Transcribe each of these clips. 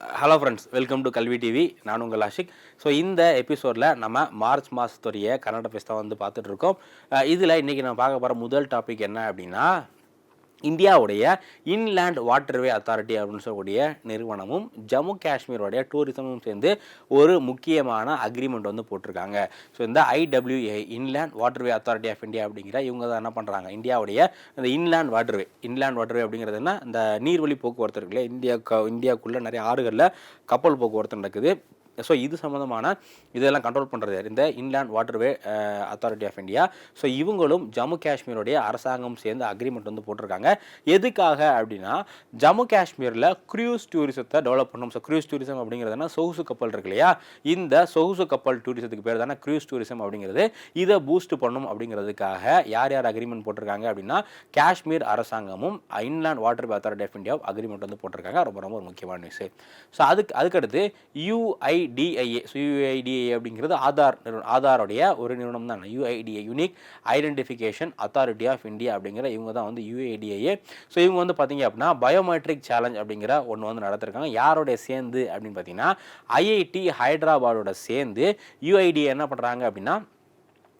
Hello friends welcome to Kalvi TV நான் உங்கள் Ashiq. So இந்த எபிசோடில் நம்ம மார்ச் மாதத்துடைய கன்னட ஃபெஸ்ட் தான் வந்து பார்த்துட்ருக்கோம் இதில் இன்றைக்கி நம்ம பார்க்க போகிற முதல் டாபிக் என்ன அப்படின்னா இந்தியாவுடைய இன்லேண்ட் வாட்டர்வே அத்தாரிட்டி அப்படின்னு சொல்லக்கூடிய நிறுவனமும் ஜம்மு காஷ்மீருடைய டூரிசமும் சேர்ந்து ஒரு முக்கியமான அக்ரிமெண்ட் வந்து போட்டிருக்காங்க. ஸோ இந்த IWA inland waterway authority of India அப்படிங்கிற இவங்க தான் என்ன பண்ணுறாங்க இந்தியாவுடைய இந்த இன்லேண்ட் வாட்டர்வே இன்லேண்ட் வாட்டர்வே அப்படிங்கிறது என்ன? இந்த நீர்வழி போக்குவரத்து இருக்குல்ல இந்தியா இந்தியாவுக்குள்ளே நிறைய ஆறுகளில் கப்பல் போக்குவரத்து நடக்குது. ஸோ இது சம்மந்தமான இதெல்லாம் கண்ட்ரோல் பண்ணுறது யார்? இந்த inland waterway authority of India so இவங்களும் ஜம்மு காஷ்மீருடைய அரசாங்கம் சேர்ந்து அக்ரிமெண்ட் வந்து போட்டிருக்காங்க. எதுக்காக அப்படின்னா ஜம்மு காஷ்மீரில் க்ரூஸ் டூரிசத்தை டெவலப் பண்ணணும். ஸோ க்ரூஸ் டூரிசம் அப்படிங்கிறதுனா சொகுசு கப்பல் இருக்கு இல்லையா? இந்த சொகுசு கப்பல் டூரிசத்துக்கு பேர் தானே க்ரூஸ் டூரிசம் அப்படிங்கிறது. இதை பூஸ்ட் பண்ணணும் அப்படிங்கிறதுக்காக யார் யார் அக்ரிமெண்ட் போட்டிருக்காங்க அப்படின்னா காஷ்மீர் அரசாங்கமும் inland water authority of India agreement வந்து போட்டிருக்காங்க. ரொம்ப ரொம்ப ஒரு முக்கியமான நியூஸ் ஸோ அதுக்கு அதுக்கடுத்து யூஐ யுஐடிஐஏ ஸோ அப்படிங்கிறது ஆதார் நிறுவனம் ஆதாரோடைய ஒரு நிறுவனம் தான். UIDA unique identification authority of India அப்படிங்கிற இவங்க தான் வந்து யுஐடிஏஏ ஸோ இவங்க வந்து பார்த்தீங்க அப்படின்னா பயோமெட்ரிக் சேலஞ்ச் அப்படிங்கிற ஒன்று வந்து நடத்திருக்காங்க. யாரோடைய சேர்ந்து அப்படின்னு பார்த்தீங்கன்னா ஐஐடி ஹைதராபாடோட சேர்ந்து யுஐடிஏ என்ன பண்ணுறாங்க அப்படின்னா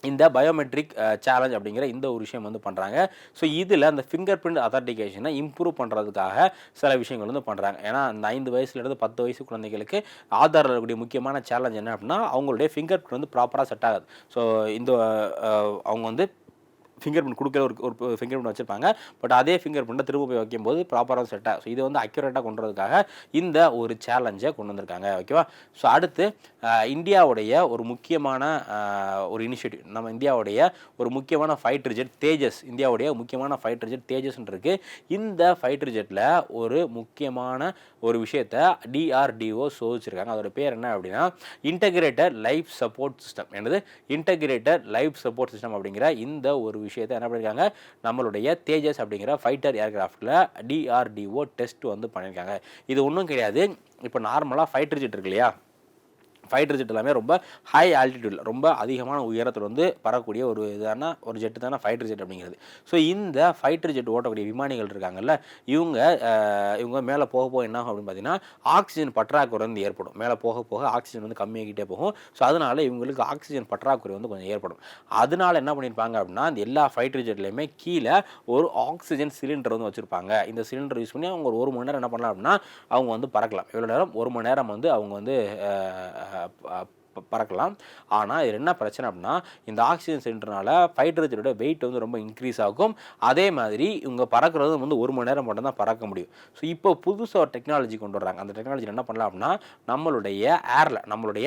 இந்த பயோமெட்ரிக் சேலஞ்ச் அப்படிங்கிற இந்த ஒரு விஷயம் வந்து பண்ணுறாங்க ஸோ இதில் அந்த ஃபிங்கர் பிரிண்ட் அத்தன்டிகேஷனை இம்ப்ரூவ் பண்ணுறதுக்காக சில விஷயங்கள் வந்து பண்ணுறாங்க ஏன்னா அந்த ஐந்து வயசுலேருந்து பத்து வயசு குழந்தைகளுக்கு ஆதாரில் இருக்கக்கூடிய முக்கியமான சேலஞ்ச் என்ன அப்படின்னா அவங்களுடைய ஃபிங்கர் பிரிண்ட் வந்து ப்ராப்பராக செட் ஆகாது. ஸோ இந்த அவங்க வந்து ஃபிங்கர் பிரிண்ட் கொடுக்குற ஒரு ஒரு ஃபிங்கர் பிரிண்ட் வச்சுருப்பாங்க. பட் அதே ஃபிங்கர் பிரிண்ட்டை திரும்ப போய் வைக்கும்போது ப்ராப்பராக செட்டாக ஆகும் ஸோ இதை வந்து அக்யூரேட்டாக கொண்டு வரதுக்காக இந்த ஒரு சேலஞ்சை கொண்டு வந்திருக்காங்க. ஓகேவா ஸோ அடுத்து இந்தியாவுடைய ஒரு முக்கியமான ஒரு இனிஷியேட்டிவ் நம்ம இந்தியாவுடைய ஒரு முக்கியமான ஃபைட்டர் ஜெட் தேஜஸ். இந்தியாவுடைய முக்கியமான ஃபைட்டர் ஜெட் தேஜஸ்ன்னு இருக்குது இந்த ஃபைட்டர் ஜெட்டில் ஒரு முக்கியமான ஒரு விஷயத்தை டிஆர்டிஓ சோதிச்சிருக்காங்க. அதோட பேர் என்ன அப்படின்னா இன்டகிரேட்டர் லைஃப் சப்போர்ட் சிஸ்டம் என்னது? இன்டகிரேட்டர் லைஃப் சப்போர்ட் சிஸ்டம் அப்படிங்கிற இந்த ஒரு விஷயத்தை என்ன பண்ணியிருக்காங்க நம்மளுடைய தேஜஸ் அப்படிங்கிற ஃபைட்டர் ஏர்கிராஃப்டில் டிஆர்டிஓ டெஸ்ட் வந்து பண்ணியிருக்காங்க இது ஒன்றும் கிடையாது. இப்போ நார்மலாக ஃபைட்டர் ஜெட் இருக்கு இல்லையா? ஃபைட்டர் ஜெட் எல்லாமே ரொம்ப ஹை ஆல்டிடியூடில் ரொம்ப அதிகமான உயரத்தில் வந்து பறக்கக்கூடிய ஒரு இதான ஒரு ஜெட்டு தானே ஃபைட்டர் ஜெட் அப்படிங்கிறது. ஸோ இந்த ஃபைட்டர் ஜெட் ஓட்டக்கூடிய விமானிகள் இருக்காங்கல்ல இவங்க இவங்க மேலே போக போக என்ன ஆகும் அப்படின்னு பார்த்தீங்கன்னா ஆக்சிஜன் பற்றாக்குறை வந்து ஏற்படும். மேலே போக போக ஆக்சிஜன் வந்து கம்மியாகிட்டே போகும். ஸோ அதனால இவங்களுக்கு ஆக்சிஜன் பற்றாக்குறை வந்து கொஞ்சம் ஏற்படும். அதனால என்ன பண்ணியிருப்பாங்க அப்படின்னா அந்த எல்லா ஃபைட்டர் ஜெட்லையுமே கீழே ஒரு ஆக்சிஜன் சிலிண்டர் வந்து வச்சுருப்பாங்க. இந்த சிலிண்டர் யூஸ் பண்ணி அவங்க ஒரு ஒரு மணி நேரம் என்ன பண்ணலாம் அப்படின்னா அவங்க வந்து பறக்கலாம். எவ்வளோ நேரம் ஒரு மணி நேரம் வந்து அவங்க வந்து uh, uh, பறக்கலாம். ஆனால் இது என்ன பிரச்சனை அப்படின்னா இந்த ஆக்சிஜன் சிலிண்டர்னால ஃபைட்ரஜனோட வெயிட் வந்து ரொம்ப இன்க்ரீஸ் ஆகும். அதே மாதிரி இவங்க பறக்கிறது வந்து ஒரு மணி நேரம் மட்டும் தான் பறக்க முடியும். ஸோ இப்போ புதுசாக ஒரு டெக்னாலஜி கொண்டு வர்றாங்க. அந்த டெக்னாலஜி என்ன பண்ணலாம் அப்படின்னா நம்மளுடைய ஏரில் நம்மளுடைய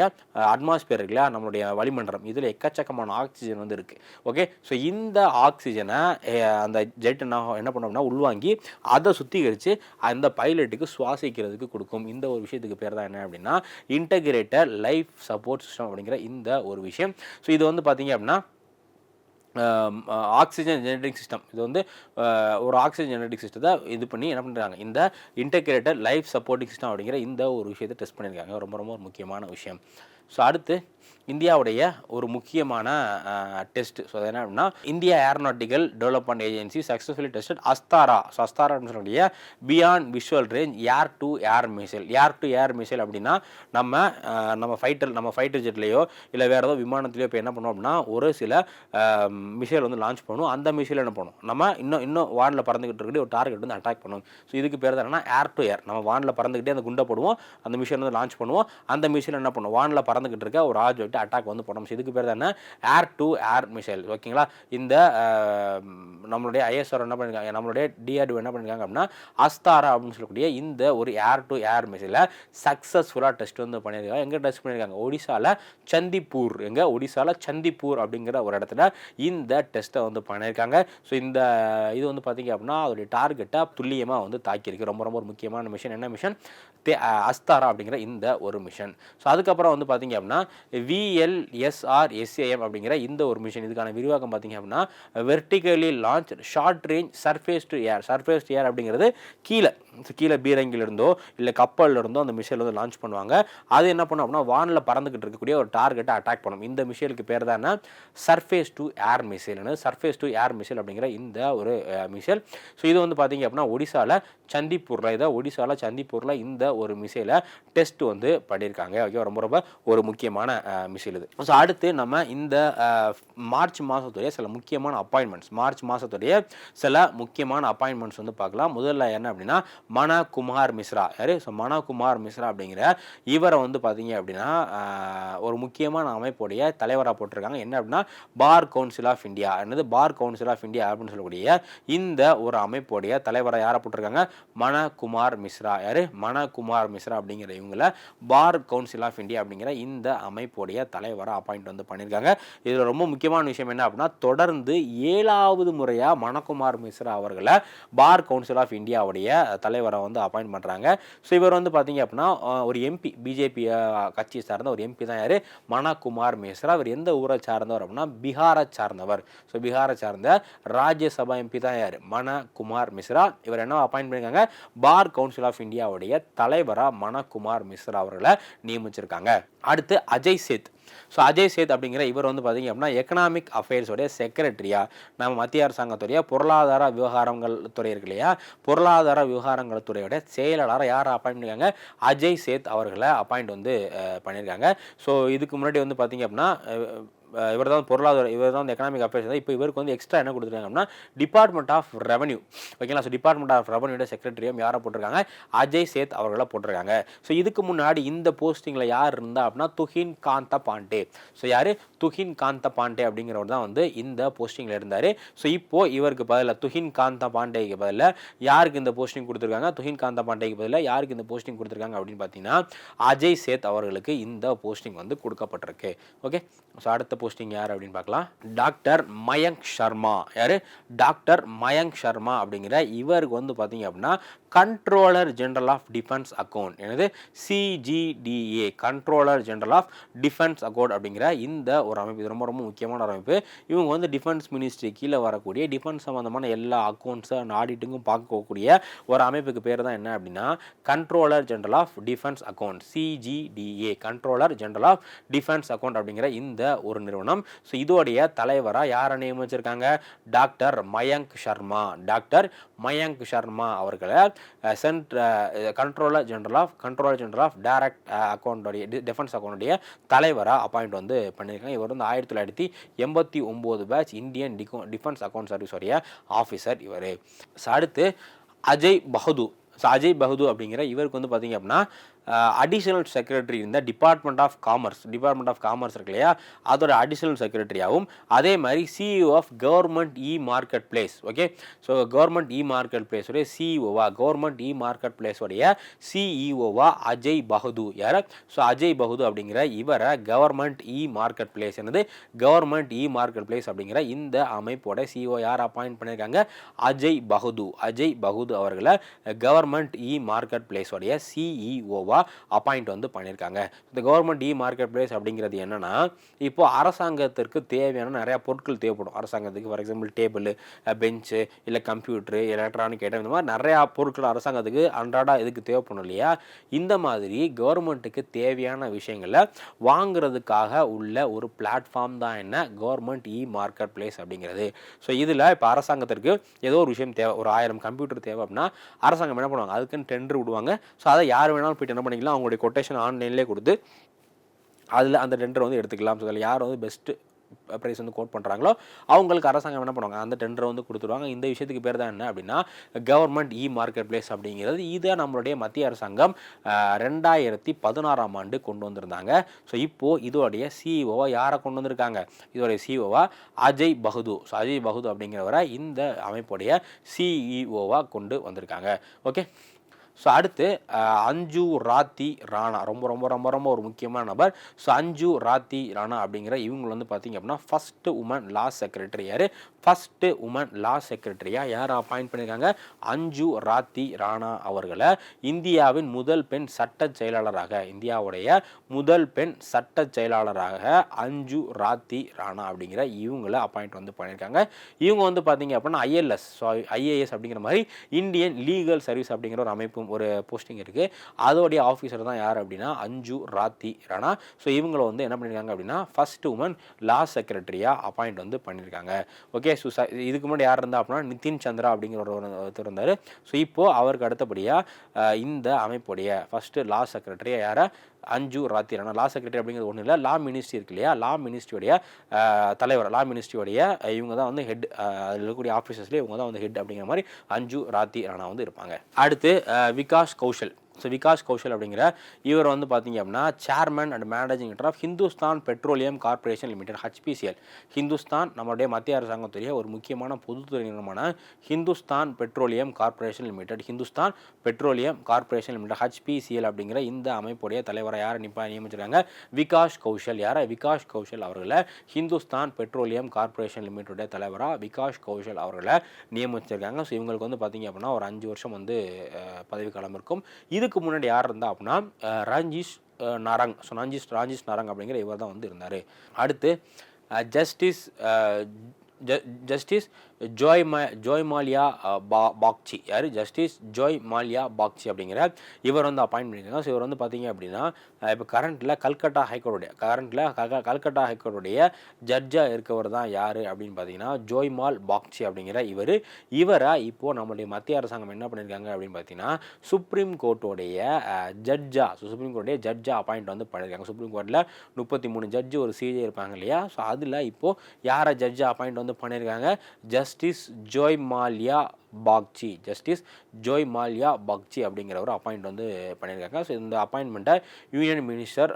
அட்மாஸ்பியர் இருக்குல்ல நம்மளுடைய வளிமண்டலம் இதில் எக்கச்சக்கமான ஆக்சிஜன் வந்து இருக்குது ஓகே ஸோ இந்த ஆக்சிஜனை அந்த ஜெட் என்ன என்ன பண்ணோம்னா உள்வாங்கி அதை சுத்திகரித்து அந்த பைலட்டுக்கு சுவாசிக்கிறதுக்கு கொடுக்கும். இந்த ஒரு விஷயத்துக்கு பேர் தான் என்ன அப்படின்னா இன்டகிரேட்டர் லைஃப் சப்போர்ட் சிஸ்டம் அப்படிங்கிற இந்த ஒரு விஷயம். ஸோ இது வந்து பார்த்தீங்க அப்படின்னா ஆக்சிஜன் ஜெனரேட்டிங் சிஸ்டம் இது வந்து ஒரு ஆக்சிஜன் ஜெனரேட்டிங் சிஸ்டத்தை இது பண்ணி என்ன பண்ணுறாங்க இந்த இன்டகிரேட்டட் லைஃப் சப்போர்ட்டிங் சிஸ்டம் அப்படிங்கிற இந்த ஒரு விஷயத்தை டெஸ்ட் பண்ணியிருக்காங்க. ரொம்ப ரொம்ப ஒரு முக்கியமான விஷயம். ஸோ அடுத்து இந்தியாவுடைய ஒரு முக்கியமான டெஸ்ட் ஸோ அது என்ன அப்படின்னா India aeronautical development agency successfully tested Astra so Astra சொல்லக்கூடிய beyond visual range air to air missile air to air missile அப்படின்னா நம்ம நம்ம ஃபைட்டர் நம்ம ஃபைட்டர் ஜெட்லேயோ இல்லை வேறு ஏதோ விமானத்துலையோ இப்போ என்ன பண்ணோம் அப்படின்னா ஒரு சில மிசைல் வந்து லான்ச் பண்ணும் அந்த மிசைல் என்ன பண்ணும் நம்ம இன்னும் இன்னும் வானில் பறந்துக்கிட்டு இருக்கக்கூடிய ஒரு டார்கெட் வந்து அட்டாக் பண்ணும் ஸோ இதுக்கு பேர் தான் ஏர் டு ஏர் நம்ம வானில் பறந்துக்கிட்டே அந்த குண்டை போடுவோம். அந்த மிஷின் வந்து லான்ச் பண்ணுவோம். அந்த மிஷின் என்ன பண்ணுவோம்? வானில் பறந்துக்கிட்டு இருக்க ஒரு அட்டாக் வந்து பண்ணும் இதுக்கு பேர் தானே ஏர் டு ஏர் மிசைல் ஓகேங்களா இந்த நம்மளுடைய ஐஎஸ்ஆர் என்ன பண்ணியிருக்காங்க நம்மளுடைய டிஆர்டிஓ என்ன பண்ணியிருக்காங்க அப்படின்னா அஸ்தாரா அப்படின்னு சொல்லக்கூடிய இந்த ஒரு ஏர் டு ஏர் மிசைலை சக்ஸஸ்ஃபுல்லாக டெஸ்ட் வந்து பண்ணியிருக்காங்க எங்கே டெஸ்ட் பண்ணியிருக்காங்க ஒடிசாவில் சந்திப்பூர். எங்கே? ஒடிசாவில் சந்திப்பூர் அப்படிங்கிற ஒரு இடத்துல இந்த டெஸ்ட்டை வந்து பண்ணியிருக்காங்க ஸோ இந்த இது வந்து பார்த்தீங்க அப்படின்னா அதோடைய டார்கெட்டை துல்லியமாக வந்து தாக்கியிருக்கு. ரொம்ப ரொம்ப ஒரு முக்கியமான மிஷன் என்ன மிஷன் தே அஸ்தாரா அப்படிங்கிற இந்த ஒரு மிஷன். ஸோ அதுக்கப்புறம் வந்து பார்த்தீங்க அப்படின்னா விஎல்எஸ்ஆர் எஸ்ஏஎம் அப்படிங்கிற இந்த ஒரு மிஷன். இதுக்கான விரிவாக்கம் பார்த்தீங்க அப்படின்னா vertically launch short range surface to air surface to air அப்படிங்கிறது கீழே. கீழே பீரங்கிலிருந்தோ இல்லை கப்பல்ல இருந்தோ அந்த மிஷைல் வந்து லான்ச் பண்ணுவாங்க. அது என்ன பண்ணும் அப்படின்னா வானில் பறந்துக்கிட்டு இருக்கக்கூடிய ஒரு டார்கெட்டை அட்டாக் பண்ணும். இந்த மிஷைலுக்கு பேர் தான் சர்ஃபேஸ் டு ஏர் மிசைல்னு சர்ஃபேஸ் டு ஏர் மிசைல் அப்படிங்கிற இந்த ஒரு மிசைல் ஸோ இது வந்து பார்த்தீங்க அப்படின்னா ஒடிசாவில் சந்திப்பூரில் இதை ஒடிசாவில் சந்திப்பூரில் இந்த ஒரு மிசைலை டெஸ்ட் வந்து பண்ணியிருக்காங்க. ஓகே ரொம்ப ரொம்ப ஒரு முக்கியமான மிசைல் இது. ஸோ அடுத்து நம்ம இந்த மார்ச் மாதத்துடைய சில முக்கியமான அப்பாயின்மெண்ட்ஸ் மார்ச் மாதத்துடைய சில முக்கியமான அப்பாயின்மெண்ட்ஸ் வந்து பார்க்கலாம். முதல்ல என்ன அப்படின்னா மனா குமார் மிஸ்ரா. யார்? ஸோ மனா குமார் மிஸ்ரா அப்படிங்கிற இவரை வந்து பார்த்தீங்க அப்படின்னா ஒரு முக்கியமான அமைப்புடைய தலைவராக போட்டிருக்காங்க. என்ன அப்படின்னா பார் கவுன்சில் ஆஃப் இந்தியா. என்னது? பார் கவுன்சில் ஆஃப் இந்தியா அப்படின்னு சொல்லக்கூடிய இந்த ஒரு அமைப்புடைய தலைவராக யாரை போட்டிருக்காங்க? மனகுமார் மிஸ்ரா. யார்? குமார் மிஸ்ரா அப்படிங்கிற இவங்கள பார் கவுன்சில் ஆஃப் இந்தியா அப்படிங்கிற இந்த அமைப்புடைய தலைவராக அப்பாயிண்ட் வந்து பண்ணியிருக்காங்க. இதில் ரொம்ப முக்கியமான விஷயம் என்ன அப்படின்னா தொடர்ந்து ஏழாவது முறையாக மணக்குமார் மிஸ்ரா அவர்களை பார் கவுன்சில் ஆஃப் இந்தியாவுடைய தலைவரை வந்து அப்பாயிண்ட் பண்ணுறாங்க ஸோ இவர் வந்து பார்த்தீங்க அப்படின்னா ஒரு எம்பி பிஜேபி கட்சியை சார்ந்த ஒரு எம்பி தான் யார்? மணக்குமார் மிஸ்ரா. அவர் எந்த ஊரை சார்ந்தவர் அப்படின்னா பீகாரை சார்ந்தவர். ஸோ பீகாரை சார்ந்த ராஜ்யசபா எம்பி தான் யார்? மணக்குமார் மிஸ்ரா. இவர் என்ன அப்பாயிண்ட் பண்ணியிருக்காங்க? பார் கவுன்சில் ஆஃப் இந்தியாவுடைய தலைவராக மணக்குமார் மிஸ்ரா அவர்களை நியமிச்சிருக்காங்க. அடுத்து அஜய் சேத். ஸோ அஜய் சேத் அப்படிங்கிற இவர் வந்து பார்த்தீங்க அப்படின்னா எக்கனாமிக் அஃபேர்ஸோடைய செக்ரட்டரியா நம்ம மத்திய அரசாங்கத்துடைய பொருளாதார விவகாரங்கள் துறை இருக்கு இல்லையா? பொருளாதார விவகாரங்கள் துறையோட செயலாளராக யார் அப்பாயிண்ட் பண்ணியிருக்காங்க அஜய் சேத் அவர்களை அப்பாயிண்ட் வந்து பண்ணியிருக்காங்க ஸோ இதுக்கு முன்னாடி வந்து பார்த்தீங்க அப்படின்னா இவர் தான் பொருளாதார இவர் தான் எக்கனாமிக் அஃபேர்ஸ் தான். இப்போ இவருக்கு வந்து எக்ஸ்ட்ரா என்ன கொடுத்துருக்காங்க அப்படின்னா டிபார்ட்மெண்ட் ஆஃப் ரெவன்யூ ஓகேங்களா ஸோ டிபார்ட்மெண்ட் ஆஃப் ரெவன்யூட செக்ரட்டரியும் யாரை போட்டிருக்காங்க? அஜய் சேத் அவர்களை போட்டிருக்காங்க. ஸோ இதுக்கு முன்னாடி இந்த போஸ்டிங்கில் யார் இருந்தா அப்படின்னா துஹின் காந்த பாண்டே ஸோ யார்? துஹின் காந்த பாண்டே அப்படிங்கிறவர் தான் வந்து இந்த போஸ்டிங்கில் இருந்தார். ஸோ இப்போது இவருக்கு பதிலாக துஹின் காந்த பாண்டேக்கு பதிலாக யாருக்கு இந்த போஸ்டிங் கொடுத்துருக்காங்க? துஹின் காந்த பாண்டேக்கு பதிலாக யாருக்கு இந்த போஸ்டிங் கொடுத்துருக்காங்க அப்படின்னு பார்த்தீங்கன்னா அஜய் சேத் அவர்களுக்கு இந்த போஸ்டிங் வந்து கொடுக்கப்பட்டிருக்கு. ஓகே ஸோ அடுத்த போஸ்டிங் யார் அப்படின்னு பார்க்கலாம். டாக்டர் மயங்க் சர்மா யார்? டாக்டர் மயங்க் சர்மா அப்படிங்கிற இவருக்கு வந்து பார்த்தீங்க அப்படின்னா controller general of defence account எனது CGDA controller general of defence account அப்படிங்கிற இந்த ஒரு அமைப்பு. இது ரொம்ப ரொம்ப முக்கியமான ஒரு அமைப்பு. இவங்க வந்து டிஃபென்ஸ் மினிஸ்ட்ரி கீழே வரக்கூடிய டிஃபென்ஸ் சம்மந்தமான எல்லா அக்கௌண்ட்ஸை அண்ட் ஆடிட்டுக்கும் பார்க்கக்கூடிய ஒரு அமைப்புக்கு பேர் தான் என்ன அப்படின்னா controller general of defence account CGDA controller general of defence account அப்படிங்கிற இந்த ஒரு நிறுவனம். ஸோ இதோடைய தலைவராக யாரை நியமிச்சிருக்காங்க? டாக்டர் மயங்க் சர்மா டாக்டர் மயங்க் சர்மா அவர்களை sent controller general of controller general of direct அக்கௌண்ட்டுடைய defence அக்கௌண்ட்டுடைய தலைவராக அப்பாயிண்ட் வந்து பண்ணியிருக்காங்க. இவர் வந்து ஆயிரத்தி தொள்ளாயிரத்தி எண்பத்தி ஒம்பது பேட்ச் இந்தியன் டிகோ டிஃபென்ஸ் அக்கௌண்ட் சர்வீஸோடைய ஆஃபீஸர் இவர். அடுத்து அஜய் பஹது ஸோ அஜய் பஹது அப்படிங்கிற இவருக்கு வந்து பார்த்தீங்க அப்படின்னா அடிஷனல் செக்ரட்டரி இருந்த department of commerce department of commerce இருக்கு இல்லையா? அதோட அடிஷனல் செக்ரட்டரியாகவும் அதே மாதிரி CEO of government e marketplace okay so government e marketplace பிளேஸுடைய சிஇஓவா கவர்மெண்ட் இ மார்க்கெட் பிளேஸுடைய சிஇஓவா அஜய் பஹது யார்? ஸோ அஜய் பகது அப்படிங்கிற இவரை கவர்மெண்ட் இ மார்க்கெட் பிளேஸ் என்னது? கவர்மெண்ட் இ மார்க்கெட் பிளேஸ் அப்படிங்கிற இந்த அமைப்போட சிஇஓ யார் அப்பாயிண்ட் பண்ணியிருக்காங்க அஜய் பஹது அஜய் பகது அவர்களை கவர்மெண்ட் இ மார்க்கெட் பிளேஸோடைய சிஇஓவா அப்பாயிண்ட் வந்து பண்ணியிருக்காங்க. இந்த கவர்மெண்ட் இ மார்க்கெட் பிளேஸ் அப்படிங்கிறது என்னென்னா இப்போ அரசாங்கத்திற்கு தேவையான நிறையா பொருட்கள் தேவைப்படும். அரசாங்கத்துக்கு ஃபார் எக்ஸாம்பிள் டேபிள் பெஞ்சு இல்லை கம்ப்யூட்ரு எலக்ட்ரானிக் ஐட்டம் இந்த மாதிரி நிறையா பொருட்கள் அரசாங்கத்துக்கு அன்றாட இதுக்கு தேவைப்படும் இல்லையா? இந்த மாதிரி கவர்மெண்ட்டுக்கு தேவையான விஷயங்களை வாங்குறதுக்காக உள்ள ஒரு பிளாட்ஃபார்ம் தான் என்ன? கவர்மெண்ட் இ மார்க்கெட் பிளேஸ் அப்படிங்கிறது. ஸோ இதில் இப்போ அரசாங்கத்திற்கு ஏதோ ஒரு விஷயம் தேவை. ஒரு ஆயிரம் கம்ப்யூட்டர் தேவை அப்படின்னா அரசாங்கம் என்ன பண்ணுவாங்க? அதுக்குன்னு டெண்டர் விடுவாங்க. ஸோ அதை யார் வேணாலும் போய்ட்டு என்ன பண்ணிக்கலாம் அவங்களுடைய கொட்டேஷன் ஆன்லைன்லேயே கொடுத்து அதில் அந்த டெண்டர் வந்து எடுத்துக்கலாம். சொல்லி யார் வந்து பெஸ்ட்டு ப்ரைஸ் வந்து கோட் பண்ணுறாங்களோ அவங்களுக்கு அரசாங்கம் என்ன பண்ணுவாங்க அந்த டெண்டரை வந்து கொடுத்துருவாங்க. இந்த விஷயத்துக்கு பேர் தான் என்ன அப்படின்னா கவர்மெண்ட் இ மார்க்கெட் பிளேஸ் அப்படிங்கிறது இதை நம்மளுடைய மத்திய அரசாங்கம் ரெண்டாயிரத்தி பதினாறாம் ஆண்டு கொண்டு வந்திருந்தாங்க. ஸோ இப்போது இதோடைய சிஇஓவாக யாரை கொண்டு வந்திருக்காங்க? இதோடைய சிஇஓவா அஜய் பகது ஸோ அஜய் பகது அப்படிங்கிறவரை இந்த அமைப்புடைய சிஇஓவாக கொண்டு வந்திருக்காங்க. ஓகே ஸோ அடுத்து அஞ்சு ராத்தி ராணா. ரொம்ப ரொம்ப ரொம்ப ரொம்ப ஒரு முக்கியமான நபர். ஸோ அஞ்சு ராத்தி ராணா அப்படிங்கிற இவங்க வந்து பார்த்தீங்க அப்படின்னா ஃபஸ்ட்டு உமன் லா செக்ரட்டரி யார்? ஃபஸ்ட்டு உமன் லா செக்ரட்டரியாக யார்? அப்பாயிண்ட் பண்ணியிருக்காங்க அஞ்சு ராத்தி ராணா அவர்களை. இந்தியாவின் முதல் பெண் சட்ட செயலாளராக இந்தியாவுடைய முதல் பெண் சட்ட செயலாளராக அஞ்சு ராத்தி ராணா அப்படிங்கிற இவங்கள அப்பாயிண்ட் வந்து பண்ணியிருக்காங்க இவங்க வந்து பார்த்தீங்க அப்படின்னா ஐஎல்எஸ் ஸோ ஐஏஎஸ் அப்படிங்கிற மாதிரி இந்தியன் லீகல் சர்வீஸ் அப்படிங்கிற ஒரு அமைப்பும் ஒரு போஸ்டிங் இருக்குது அதோடைய ஆஃபீஸர் தான் யார் அப்படின்னா அஞ்சு ராத்தி ராணா. ஸோ இவங்களை வந்து என்ன பண்ணியிருக்காங்க அப்படின்னா ஃபர்ஸ்ட் உமன் லா செக்ரட்டரியாக அப்பாயிண்ட் வந்து பண்ணியிருக்காங்க ஓகே ஸோ இதுக்கு முன்னாடி யார் இருந்தால் அப்படின்னா நிதின் சந்திரா அப்படிங்கிற ஒரு ஒருத்தர் இருந்தார். ஸோ இப்போது அவருக்கு அடுத்தபடியாக இந்த அமைப்புடைய ஃபஸ்ட்டு லா செக்ரட்டரியாக யாரை? அஞ்சு ராத்திரானா லா செக்ரட்டரி அப்படிங்கிறது ஒன்றும் இல்லை. லா மினிஸ்ட்ரி இருக்கு இல்லையா? லா மினிஸ்ட்ரியோடைய தலைவர் லா மினிஸ்ட்ரியோடைய இவங்க தான் வந்து ஹெட் அதில் இருக்கக்கூடிய ஆஃபீஸர்ஸ்லேயே இவங்க தான் வந்து ஹெட் அப்படிங்கிற மாதிரி அஞ்சு ராத்தி ராணா வந்து இருப்பாங்க. அடுத்து விகாஷ் கௌஷல். ஸோ விகாஷ் கௌஷல் அப்படிங்கிற இவர் வந்து பார்த்தீங்க அப்படின்னா சேர்மன் அண்ட் மேனேஜிங் டர் of Hindustan petroleum corporation limited HPCL Hindustan நம்மளுடைய மத்திய அரசாங்கத்துடைய ஒரு முக்கியமான பொதுத்துறை நிறுவனமான Hindustan petroleum corporation limited Hindustan petroleum corporation limited HPCL அப்படிங்கிற இந்த அமைப்புடைய தலைவரை யாரை நிப்பா நியமிச்சிருக்காங்க? விகாஷ் கௌஷல். யாரை? விகாஷ் கௌஷல் அவர்களை ஹிந்துஸ்தான் பெட்ரோலியம் கார்பரேஷன் லிமிடெட் தலைவராக விகாஷ் கௌஷல் அவர்களை நியமிச்சிருக்காங்க. ஸோ இவங்களுக்கு வந்து பார்த்தீங்க அப்படின்னா ஒரு அஞ்சு வருஷம் வந்து பதவிக்காலம் இருக்கும். இது இவருக்கு முன்னாடி யார் இருந்தா அப்படின்னா ரஞ்சிஷ் நாரங். ஸோ ரஞ்சிஷ் ராஜேஷ் நாரங் அப்படிங்கிற இவர் தான் வந்து இருந்தார். அடுத்து justice justice Joymalya Joymalya பா பாக்சி. யார்? ஜஸ்டிஸ் ஜோய் மாலியா பாக்சி அப்படிங்கிற இவர் வந்து அப்பாயின்ட் பண்ணியிருக்காங்க. ஸோ இவர் வந்து பார்த்தீங்க அப்படின்னா இப்போ கரண்ட்டில் கல்கட்டா ஹைகோர்ட்டுடைய கரண்ட்டில் கல்கட்டா ஹைகோர்ட்டுடைய ஜட்ஜாக இருக்கவர் தான் யார் அப்படின்னு பார்த்தீங்கன்னா ஜோய்மால் பாக்சி அப்படிங்கிற இவர். இவரை இப்போது நம்மளுடைய மத்திய அரசாங்கம் என்ன பண்ணியிருக்காங்க அப்படின்னு பார்த்தீங்கன்னா சுப்ரீம் கோர்ட்டோடைய ஜட்ஜா ஸோ சுப்ரீம் கோர்ட்டுடைய ஜட்ஜா அப்பாயிண்ட் வந்து பண்ணியிருக்காங்க. சுப்ரீம் கோர்ட்டில் முப்பத்தி மூணு ஜட்ஜு ஒரு சிஜே இருப்பாங்க இல்லையா? ஸோ அதில் இப்போது யாரை ஜட்ஜா அப்பாயிண்ட் வந்து பண்ணியிருக்காங்க? Just justice Joy Malya Bagchi justice Joy Malya Bagchi அப்படிங்கிறவர் அப்பாயிண்ட் வந்து பண்ணியிருக்காங்க. ஸோ இந்த அப்பாயின்மெண்ட்டை யூனியன் மினிஸ்டர்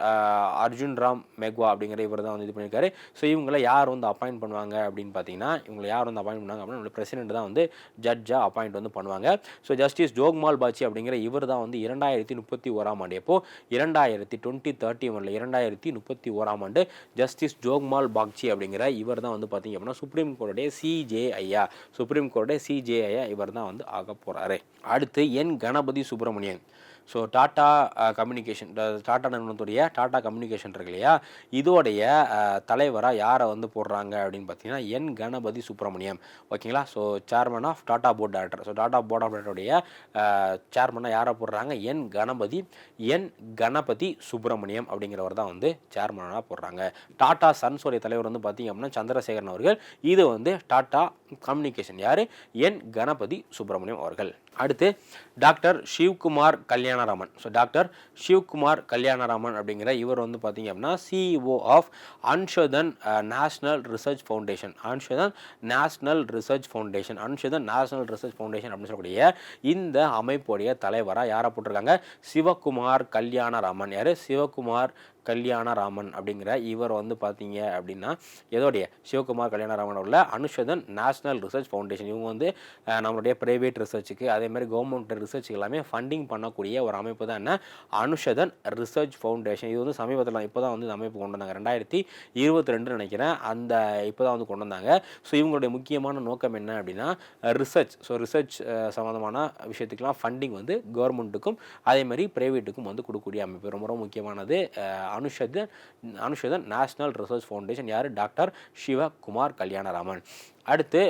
அர்ஜுன் ராம் மெக்வா அப்படிங்கிற இவர் தான் வந்து இது பண்ணியிருக்காரு. ஸோ இவங்களை யார் வந்து அப்பாயிண்ட் பண்ணுவாங்க அப்படின்னு பார்த்தீங்கன்னா இவங்களை யார் வந்து அப்பாயிண்ட் பண்ணுவாங்க அப்படின்னா பிரசிடென்ட் தான் வந்து ஜட்ஜாக அப்பாயிண்ட் வந்து பண்ணுவாங்க. ஸோ ஜஸ்டிஸ் ஜோக்மால் பாச்சி அப்படிங்கிற இவர் தான் வந்து இரண்டாயிரத்தி முப்பத்தி ஓராம் ஆண்டு. எப்போ? இரண்டாயிரத்தி டுவெண்ட்டி தேர்ட்டி ஒனில் இரண்டாயிரத்தி முப்பத்தி ஓராம் ஆண்டு ஜஸ்டிஸ் ஜோக்மால் பாக்ச்சி அப்படிங்கிற இவர் தான் வந்து பார்த்தீங்க அப்படின்னா சுப்ரீம் கோர்ட்டுடைய சிஜேஐயா சுப்ரீம் கோர்ட்டுடைய சிஜேஐயா இவர் தான் வந்து ஆக போகிறாரு அடுத்து N Ganapathy Subramanian. So Tata communication Tata நிறுவனத்துடைய Tata communication இருக்கு இல்லையா? இதோடைய uh, தலைவராக யாரை வந்து போடுறாங்க அப்படின்னு பார்த்தீங்கன்னா என் கணபதி சுப்பிரமணியம். ஓகேங்களா so chairman of Tata board director so Tata board of டைரக்டருடைய சேர்மனாக யாரை போடுறாங்க? என் கணபதி என் கணபதி சுப்பிரமணியம் அப்படிங்கிறவர் தான் வந்து சேர்மனாக போடுறாங்க. டாட்டா சன்ஸோடைய தலைவர் வந்து பார்த்தீங்க அப்படின்னா சந்திரசேகரன் அவர்கள். இது வந்து டாட்டா கம்யூனிகேஷன் யார்? என் கணபதி சுப்பிரமணியம் அவர்கள். அடுத்து doctor Shivkumar Kalyanaraman. So doctor Shivkumar Kalyanaraman அப்படிங்கிற இவர் வந்து பார்த்தீங்க அப்படின்னா CEO of Anusandhan national research foundation Anusandhan national research foundation Anusandhan national research foundation அப்படின்னு சொல்லக்கூடிய இந்த அமைப்புடைய தலைவராக யாரை போட்டிருக்காங்க? சிவகுமார் கல்யாணராமன். யார்? சிவகுமார் கல்யாணராமன் அப்படிங்கிற இவர் வந்து பார்த்தீங்க அப்படின்னா எதோடைய? சிவகுமார் கல்யாணராமன் உள்ள அனுஷதன் நேஷனல் ரிசர்ச் ஃபவுண்டேஷன். இவங்க வந்து நம்மளுடைய ப்ரைவேட் ரிசர்ச்சுக்கு அதேமாதிரி கவர்மெண்ட் ரிசர்ச் எல்லாமே ஃபண்டிங் பண்ணக்கூடிய ஒரு அமைப்பு தான் என்ன? Anusandhan research foundation. இது வந்து சமீபத்தில் இப்போ தான் வந்து இந்த அமைப்பு கொண்டு வந்தாங்க. ரெண்டாயிரத்தி இருபத்தி ரெண்டு நினைக்கிறேன். அந்த இப்போ தான் வந்து கொண்டு வந்தாங்க. ஸோ இவங்களுடைய முக்கியமான நோக்கம் என்ன அப்படின்னா ரிசர்ச் ஸோ ரிசர்ச் சம்மந்தமான விஷயத்துக்கெலாம் ஃபண்டிங் வந்து கவர்மெண்ட்டுக்கும் அதேமாதிரி ப்ரைவேட்டுக்கும் வந்து கொடுக்கக்கூடிய அமைப்பு. ரொம்ப ரொம்ப முக்கியமானது Anusandhan Anusandhan national research foundation யார்? டாக்டர் சிவகுமார் கல்யாணராமன். அடுத்து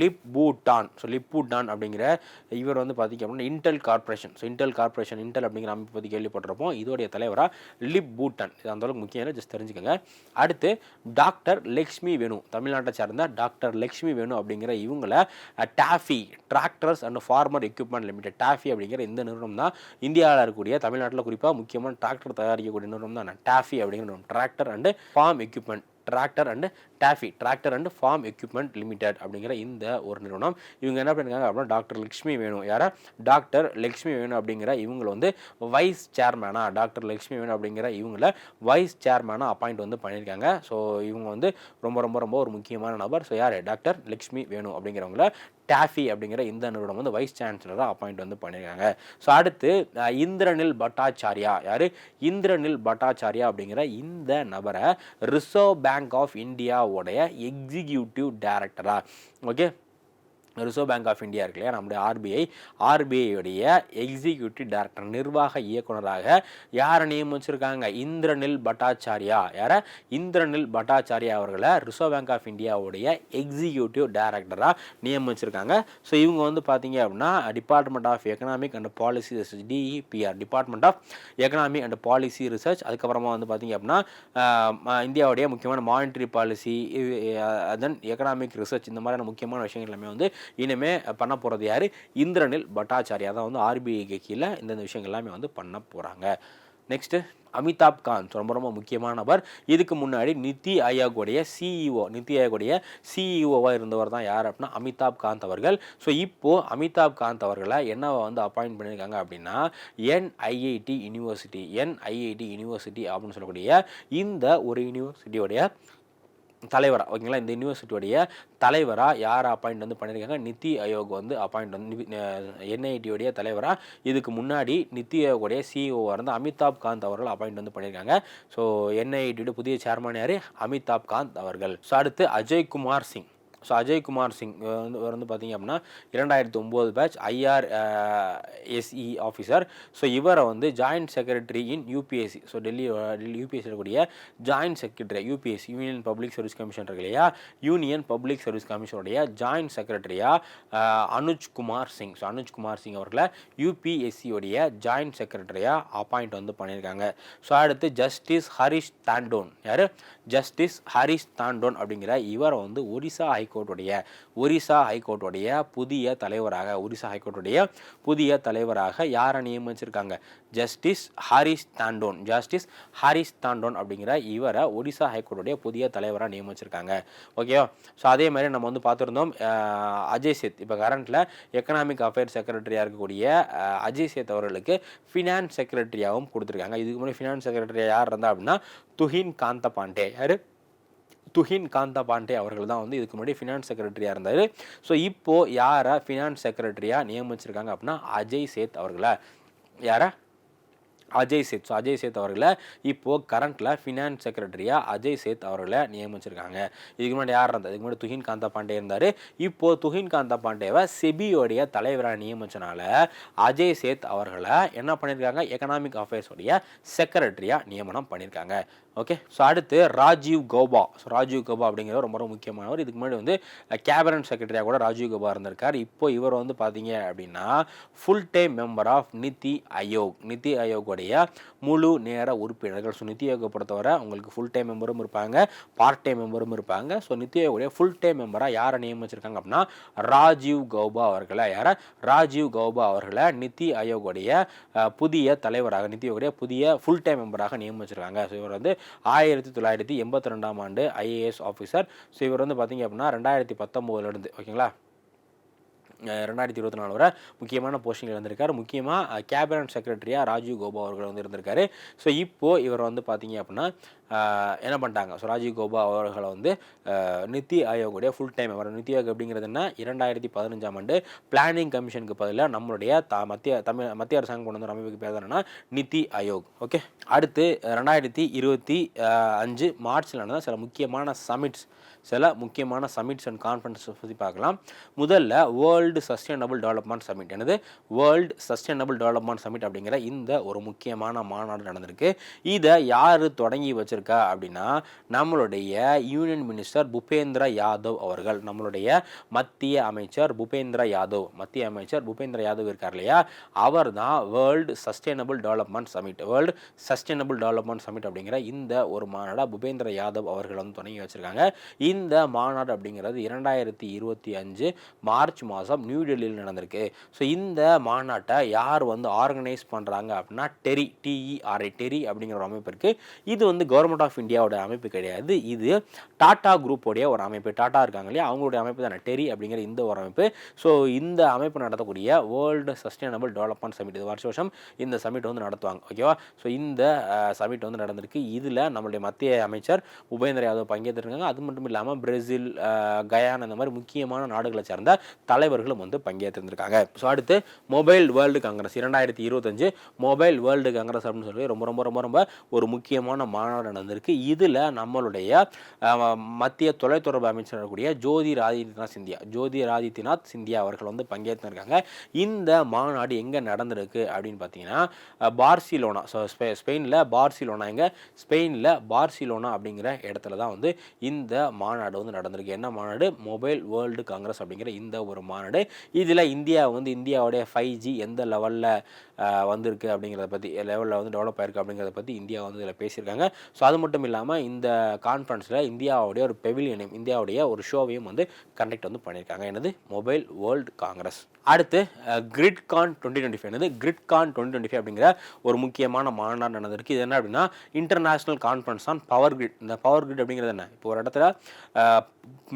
Lip Bu Tan so Lip Bu Tan அப்படிங்கிற இவர் வந்து பார்த்திங்க அப்படின்னா Intel corporation so Intel corporation Intel அப்படிங்கிற அமைப்பு பற்றி கேள்விப்பட்டிருப்போம். இதோடைய தலைவராக லிப் பூட்டான் இது அந்தளவுக்கு முக்கியம் இல்லை ஜஸ்ட் தெரிஞ்சுக்கோங்க. அடுத்து டாக்டர் லக்ஷ்மி வேணு. தமிழ்நாட்டை சார்ந்த டாக்டர் லக்ஷ்மி வேணு அப்படிங்கிற இவங்களை TAFE tractors and farmer equipment limited TAFE அப்படிங்கிற இந்த நிறுவனம் தான் இந்தியாவில் இருக்கக்கூடிய தமிழ்நாட்டில் குறிப்பாக முக்கியமான டிராக்டர் தயாரிக்கக்கூடிய நிறுவனம் தான். டாஃபி அப்படிங்கிற tractor and farm equipment tractor and TAFE tractor and farm equipment limited அப்படிங்கிற இந்த ஒரு நிறுவனம். இவங்க என்ன பண்ணியிருக்காங்க அப்படின்னா டாக்டர் லக்ஷ்மி வேணும் யாரா? டாக்டர் லக்ஷ்மி வேணும் அப்படிங்கிற இவங்களை வந்து வைஸ் சேர்மேனா டாக்டர் லக்ஷ்மி வேணும் அப்படிங்கிற இவங்கள வைஸ் சேர்மேனாக அப்பாயிண்ட் வந்து பண்ணியிருக்காங்க ஸோ இவங்க வந்து ரொம்ப ரொம்ப ரொம்ப ஒரு முக்கியமான நபர். ஸோ யார்? டாக்டர் லக்ஷ்மி வேணும் அப்படிங்கிறவங்கள டாஃபி அப்படிங்கிற இந்த நிறுவனம் வந்து வைஸ் சான்சலராக அப்பாயிண்ட் வந்து பண்ணியிருக்காங்க ஸோ அடுத்து இந்திரனில் பட்டாச்சாரியா. யார்? இந்திரனில் பட்டாச்சாரியா அப்படிங்கிற இந்த நபரை ரிசர்வ் பேங்க் ஆஃப் இந்தியா இந்தியாவோடைய எக்ஸிக்யூட்டிவ் டைரக்டராக okay reserve bank of India இருக்கு இல்லையா? நம்முடைய ஆர்பிஐ ஆர்பிஐயுடைய எக்ஸிக்யூட்டிவ் டைரக்டர் நிர்வாக இயக்குனராக யாரை நியமிச்சிருக்காங்க? இந்திரனில் பட்டாச்சாரியா. யாரை? இந்திரனில் பட்டாச்சாரியா அவர்களை ரிசர்வ் பேங்க் ஆஃப் இந்தியாவுடைய எக்ஸிக்யூட்டிவ் டைரக்டராக நியமிச்சிருக்காங்க. ஸோ இவங்க வந்து பார்த்தீங்க அப்படின்னா department of economic and policy research DEPR department of economic and policy research அதுக்கப்புறமா வந்து பார்த்தீங்க அப்படின்னா இந்தியாவுடைய முக்கியமான monetary policy then economic research இந்த மாதிரியான முக்கியமான விஷயங்கள் எல்லாமே வந்து இனிமே பண்ண போகிறது யார்? இந்திரனில் பட்டாச்சாரியா தான் வந்து ஆர்பிஐக்கு கீழே இந்தந்த விஷயங்கள் எல்லாமே வந்து பண்ண போகிறாங்க நெக்ஸ்ட்டு அமிதாப் காந்த். ரொம்ப ரொம்ப முக்கியமான நபர். இதுக்கு முன்னாடி நித்தி ஆயோக்குடைய சிஇஓ நித்தி ஆயோக்குடைய சிஇஓவாக இருந்தவர் தான் யார் அப்படின்னா அமிதாப் காந்த் அவர்கள். ஸோ இப்போது அமிதாப் காந்த் அவர்களை என்ன வந்து அப்பாயிண்ட் பண்ணியிருக்காங்க அப்படின்னா என்ஐஐடி யூனிவர்சிட்டி என்ஐஐடி யூனிவர்சிட்டி அப்படின்னு சொல்லக்கூடிய இந்த ஒரு யூனிவர்சிட்டியோடைய தலைவராக ஓகேங்களா? இந்த யூனிவர்சிட்டியோடைய தலைவராக யார் அப்பாயிண்ட் வந்து பண்ணியிருக்காங்க நித்தி ஆயோக் வந்து அப்பாயிண்ட் வந்து என்ஐடியோடைய தலைவராக இதுக்கு முன்னாடி நித்தி ஆயோடைய சிஇஓவாக இருந்து அமிதாப் காந்த் அவர்கள் அப்பாயிண்ட் வந்து பண்ணியிருக்காங்க ஸோ என்ஐடியோட புதிய சேர்மன் யார்? அமிதாப் காந்த் அவர்கள். ஸோ அடுத்து அஜய் குமார் சிங். ஸோ அஜய் குமார் சிங் வந்து இவர் வந்து பார்த்தீங்க அப்படின்னா இரண்டாயிரத்தி ஒம்பது batch IR SE officer so இவரை வந்து joint secretary in UPSC so Delhi Delhi UPSC இருக்கக்கூடிய joint secretary UPSC union public service commission இருக்கு இல்லையா? யூனியன் பப்ளிக் சர்வீஸ் கமிஷனுடைய ஜாயிண்ட் செக்ரட்டரியாக அனுஜ்குமார் சிங் ஸோ அனுஜ்குமார் சிங் அவர்களை யூபிஎஸ்சியோடைய ஜாயிண்ட் செக்ரட்டரியாக அப்பாயிண்ட் வந்து பண்ணியிருக்காங்க. ஸோ அடுத்து ஜஸ்டிஸ் ஹரிஷ் தாண்டோன் யார்? ஜஸ்டிஸ் ஹரிஷ் தாண்டோன் அப்படிங்கிற இவரை வந்து ஒரிசா ஹைகோர்ட்டுடைய ஒரிசா ஹைகோர்ட்டுடைய புதிய தலைவராக ஒரிசா ஹைகோர்ட்டுடைய புதிய தலைவராக யாரை நியமிச்சிருக்காங்க? ஜஸ்டிஸ் ஹாரிஸ் தாண்டோன். ஜஸ்டிஸ் ஹாரிஸ் தாண்டோன் அப்படிங்கிற இவரை ஒரிசா ஹைகோர்ட்டுடைய புதிய தலைவராக நியமிச்சிருக்காங்க. ஓகேவா ஸோ அதே மாதிரி நம்ம வந்து பார்த்துருந்தோம் அஜய் சேத். இப்போ கரண்ட்டில் எக்கனாமிக் அஃபேர்ஸ் செக்ரட்டரியாக இருக்கக்கூடிய அஜய் சேத் அவர்களுக்கு ஃபினான்ஸ் செக்ரட்டரியாகவும் கொடுத்துருக்காங்க. இதுக்கு முன்னாடி ஃபினான்ஸ் செக்ரட்டரியாக யார் இருந்தா அப்படின்னா துஹின் காந்த பாண்டே யார்? துஹின் காந்தா பாண்டே அவர்கள் தான் வந்து இதுக்கு முன்னாடி ஃபினான்ஸ் செக்ரட்டரியாக இருந்தார். ஸோ இப்போது யாரை ஃபினான்ஸ் செக்ரட்டரியாக நியமிச்சிருக்காங்க அப்படின்னா அஜய் சேத் அவர்களை? யாரை? அஜய் சேத். ஸோ அஜய் சேத் அவர்களை இப்போது கரண்ட்டில் ஃபினான்ஸ் செக்ரட்டரியாக அஜய் சேத் அவர்களை நியமிச்சிருக்காங்க. இதுக்கு முன்னாடி யார் இருந்தார் இதுக்கு முன்னாடி துஹின் காந்தா பாண்டே இருந்தார். இப்போது துஹின் காந்தா பாண்டேவை செபியோடைய தலைவராக நியமிச்சனால அஜய் சேத் அவர்களை என்ன பண்ணியிருக்காங்க எக்கனாமிக் அஃபேர்ஸோடைய செக்ரட்டரியாக நியமனம் பண்ணியிருக்காங்க ஓகே ஸோ அடுத்து ராஜீவ் கௌபா. ஸோ ராஜீவ் கௌபா அப்படிங்கிறவர் ரொம்ப ரொம்ப முக்கியமானவர். இதுக்கு முன்னாடி வந்து கேபினட் செக்ரட்டரியாக கூட ராஜீவ் கௌபா இருந்திருக்கார். இப்போ இவர் வந்து பார்த்தீங்க அப்படின்னா ஃபுல் டைம் மெம்பர் ஆஃப் நிதி ஆயோக். நிதி ஆயோக்குடைய முழு நேர உறுப்பினர்கள். ஸோ நிதி ஆயோகை பொறுத்தவரை உங்களுக்கு ஃபுல் டைம் மெம்பரும் இருப்பாங்க பார்ட் டைம் மெம்பரும் இருப்பாங்க. ஸோ நிதி ஆயோடைய ஃபுல் டைம் மெம்பராக யாரை நியமிச்சிருக்காங்க அப்படின்னா ராஜீவ் கௌபா அவர்களை. யாரை? ராஜீவ் கௌபா அவர்களை நிதி ஆயோகுடைய புதிய தலைவராக நிதி ஆயோகுடைய புதிய ஃபுல் டைம் மெம்பராக நியமிச்சிருக்காங்க. ஸோ இவர் வந்து ஆயிரத்தி தொள்ளாயிரத்தி எண்பத்தி ரெண்டாம் ஆண்டு ஐஏஎஸ் ஆஃபீஸர் ஸோ இவர் வந்து பார்த்தீங்க அப்படின்னா ரெண்டாயிரத்தி பத்தொம்போதுலேருந்து ஓகேங்களா ரெண்டாயிரத்தி இருபத்தி நாலு வரை முக்கியமான போஸ்டிங்கில் இருந்திருக்காரு. முக்கியமாக கேபினட் செக்ரட்டரியாக ராஜீவ் கோபா அவர்கள் வந்து இருந்திருக்காரு. ஸோ இப்போது இவர் வந்து பார்த்தீங்க அப்படின்னா என்ன பண்ணிட்டாங்க? ஸோ ராஜீவ் கோபா அவர்களை வந்து நித்தி ஆயோகுடைய ஃபுல் டைம் அவர் நித்தி ஆயோக் அப்படிங்கிறது என்ன? இரண்டாயிரத்தி பதினஞ்சாம் ஆண்டு பிளானிங் கமிஷனுக்கு பதிலாக நம்மளுடைய த மத்திய தமிழ் மத்திய அரசாங்கம் கொண்டு வந்த அமைப்புக்கு பேர் என்னன்னா நித்தி ஆயோக். ஓகே அடுத்து ரெண்டாயிரத்தி இருபத்தி அஞ்சு மார்ச்சில் நடந்த சில முக்கியமான சமிட்ஸ் சில முக்கியமான சமிட்ஸ் அண்ட் கான்ஃபரன்ஸை பற்றி பார்க்கலாம். முதல்ல வேர்ல்டு சஸ்டைனபிள் டெவலப்மெண்ட் சமிட் எனது வேர்ல்டு சஸ்டைனபிள் டெவலப்மெண்ட் சமிட் அப்படிங்கிற இந்த ஒரு முக்கியமான மாநாடு நடந்திருக்கு. இதை யார் தொடங்கி வச்சிருக்கா அப்படின்னா நம்மளுடைய யூனியன் மினிஸ்டர் பூபேந்திர யாதவ் அவர்கள். நம்மளுடைய மத்திய அமைச்சர் பூபேந்திர யாதவ் மத்திய அமைச்சர் பூபேந்திர யாதவ் இருக்கார் இல்லையா? அவர் தான் world sustainable development summit world sustainable development summit அப்படிங்கிற இந்த ஒரு மாநாடாக பூபேந்திர யாதவ் அவர்கள் வந்து தொடங்கி வச்சுருக்காங்க. இந்த மாநாடு அப்படிங்கிறது இரண்டாயிரத்தி இருபத்தி அஞ்சு மார்ச் மாதம் நியூ டெல்லியில் நடந்திருக்கு. ஸோ இந்த மாநாட்டை யார் வந்து ஆர்கனைஸ் பண்ணுறாங்க அப்படின்னா டெரி டிஇஆர்ஐ டெரி அப்படிங்கிற ஒரு அமைப்பு இருக்குது இது வந்து கவர்மெண்ட் ஆஃப் இந்தியாவோட அமைப்பு கிடையாது. இது டாடா குரூப்போடைய ஒரு அமைப்பு. டாடா இருக்காங்க இல்லையா? அவங்களுடைய அமைப்பு தானே. டெரி அப்படிங்கிற இந்த ஒரு அமைப்பு. ஸோ இந்த அமைப்பு நடத்தக்கூடிய வேர்ல்டு சஸ்டைனபிள் டெவலப்மெண்ட் சமிட் இது வருஷ வருஷம் இந்த சமிட் வந்து நடத்துவாங்க. ஓகேவா ஸோ இந்த சமிட் வந்து நடந்திருக்கு. இதில் நம்மளுடைய மத்திய அமைச்சர் உபேந்திர யாதவ் பங்கேற்றிருக்காங்க. அது மட்டும் இல்லாமல் பிரேசில் கயான் அந்த மாதிரி முக்கியமான நாடுகளை சேர்ந்த தலைவர்களும் வந்து பங்கேற்றிருந்திருக்காங்க. ஸோ அடுத்து மொபைல் வேர்ல்டு காங்கிரஸ். இரண்டாயிரத்தி இருபத்தஞ்சு மொபைல் வேர்ல்டு காங்கிரஸ் அப்படின்னு சொல்லி ரொம்ப ரொம்ப ரொம்ப ரொம்ப ஒரு முக்கியமான மாநாடு நடந்திருக்கு. இதில் நம்மளுடைய மத்திய தொலைத்தொடர்பு அமைச்சர் கூடிய ஜோதி ஆதித்யநாத் சிந்தியா ஜோதி ஆதித்யநாத் சிந்தியா அவர்கள் வந்து பங்கேற்றிருக்காங்க. இந்த மாநாடு எங்கே நடந்திருக்கு அப்படின்னு பார்த்தீங்கன்னா பார்சிலோனா ஸோ ஸ்பெ ஸ்பெயினில் பார்சிலோனா எங்கே? ஸ்பெயினில் பார்சிலோனா அப்படிங்கிற இடத்துல தான் வந்து இந்த மா மாநாடு வந்து நடந்திருக்கு. என்ன மாநாடு? மொபைல் வேர்ல்டு காங்கிரஸ் அப்படிங்கிற இந்த ஒரு மாநாடு. இதில் இந்தியா வந்து இந்தியாவுடைய ஃபைவ் ஜி எந்த லெவலில் வந்திருக்கு அப்படிங்கிறத பற்றி லெவலில் வந்து டெவலப் ஆயிருக்கு அப்படிங்கிறத பற்றி இந்தியா வந்து இதில் பேசியிருக்காங்க. ஸோ அது மட்டும் இல்லாமல் இந்த கான்ஃபரன்ஸில் இந்தியாவுடைய ஒரு பெவிலியனையும் இந்தியாவுடைய ஒரு ஷோவையும் வந்து கண்டக்ட் வந்து பண்ணியிருக்காங்க. என்னது? மொபைல் வேர்ல்டு காங்கிரஸ் அடுத்து grid con twenty twenty five என்னது? Grid con twenty twenty five அப்படிங்கிற ஒரு முக்கியமான மாநாடு நடந்திருக்கு. இது என்ன அப்படின்னா international conference on power grid இந்த பவர் கிரிட் அப்படிங்கிறது என்ன? இப்போ ஒரு இடத்துல